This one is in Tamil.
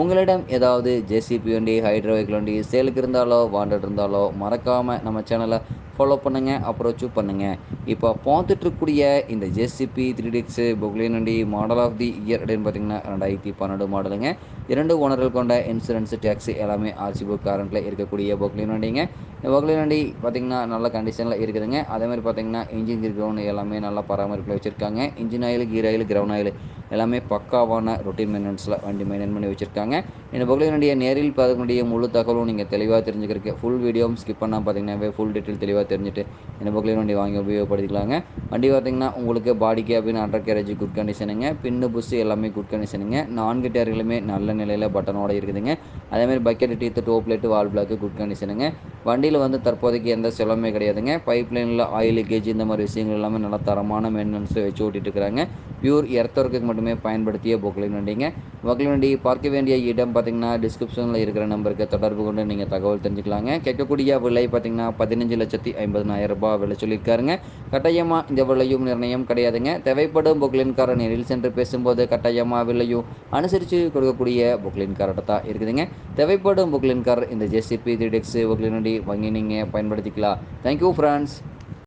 உங்களிடம் ஏதாவது ஜேசிபி வண்டி ஹைட்ரோ வெஹிக்கிள் வண்டி சேலுக்கு இருந்தாலோ வாண்டட் இருந்தாலோ மறக்காமல் நம்ம சேனலை ஃபாலோ பண்ணுங்கள் அப்ரோச்சும் பண்ணுங்கள் இப்போ பார்த்துட்ருக்கூடிய இந்த ஜேசிபி த்ரீ டிக்ஸு பொக்லின் வண்டி மாடல் ஆஃப் தி இயர் அப்படின்னு பார்த்தீங்கன்னா ரெண்டாயிரத்தி பன்னெண்டு மாடலுங்க இரண்டு ஓனர்கள் கொண்ட இன்சூரன்ஸ் டேக்ஸ் எல்லாமே ஆர்சி புக் கரண்ட்டில் இருக்கக்கூடிய பொக்லின் வண்டிங்க. இந்த பொக்லின் வண்டி பார்த்திங்கன்னா நல்ல கண்டிஷனில் இருக்குதுங்க. அதே மாதிரி பார்த்தீங்கன்னா இன்ஜின் கிரவுண்ட் எல்லாமே நல்லா பராமரிப்பில் வச்சுருக்காங்க. Engine oil gear oil ground oil எல்லாமே பக்காவான ரொட்டீன் மெயின்டெனன்ஸில் வண்டி மெயின்டைன் பண்ணி வச்சுருக்காங்க. இந்த பகுதியினுடைய நேரில் பார்க்கக்கூடிய முழு தகவலும் நீங்கள் தெளிவாக தெரிஞ்சுக்கிறக்கு ஃபுல் வீடியோவும் ஸ்கிப் பண்ணால் பார்த்தீங்கன்னா ஃபுல் டீட்டெயில் தெளிவாக தெரிஞ்சுட்டு இந்த பகுதியில் வண்டி வாங்கி உபயோகப்படுத்திக்கலாங்க. வண்டி பார்த்தீங்கன்னா உங்களுக்கு body cabin under carriage good கண்டிஷனுங்க pin bush எல்லாமே குட் கண்டிஷனுங்க நான்கு டயர்களுமே நல்ல நிலையில் பட்டனோட இருக்குதுங்க. அதேமாதிரி bucket teeth top light wall block good கண்டிஷனுங்க வண்டியில் வந்து தற்போதைக்கு எந்த செலவுமே கிடையாதுங்க. பைப் லைனில் ஆயில் லீக்கேஜ் இந்த மாதிரி விஷயங்கள் எல்லாமே நல்ல தரமான மெயின்டெனன்ஸ் வச்சு ஓட்டிகிட்டு இருக்கிறாங்க பியூர் எர்த்தொர்க்குக்கு மட்டுமே பயன்படுத்திய பொக்லின் வண்டிங்க. பொக்லின் வண்டி பார்க்க வேண்டிய இடம் பார்த்திங்கன்னா டிஸ்கிரிப்ஷனில் இருக்கிற நம்பருக்கு தொடர்பு கொண்டு நீங்கள் தகவல் தெரிஞ்சுக்கலாங்க. கேட்கக்கூடிய விலை பார்த்தீங்கன்னா பதினஞ்சு லட்சத்தி ஐம்பதனாயிரம் ரூபாய் விலை சொல்லியிருக்காருங்க. கட்டாயமாக இந்த விலையும் நிர்ணயம் கிடையாதுங்க. தேவைப்படும் பொக்லின்காரர் நேரில் சென்று பேசும்போது கட்டாயமாக விலையும் அனுசரித்து கொடுக்கக்கூடிய பொக்லின்கார்ட்ட தான் இருக்குதுங்க. தேவைப்படும் பொக்லின்கார் இந்த ஜேசிபி த்ரீ டெக்ஸ் பொக்லின் வண்டி வாங்கி நீங்கள் பயன்படுத்திக்கலாம். Thank you friends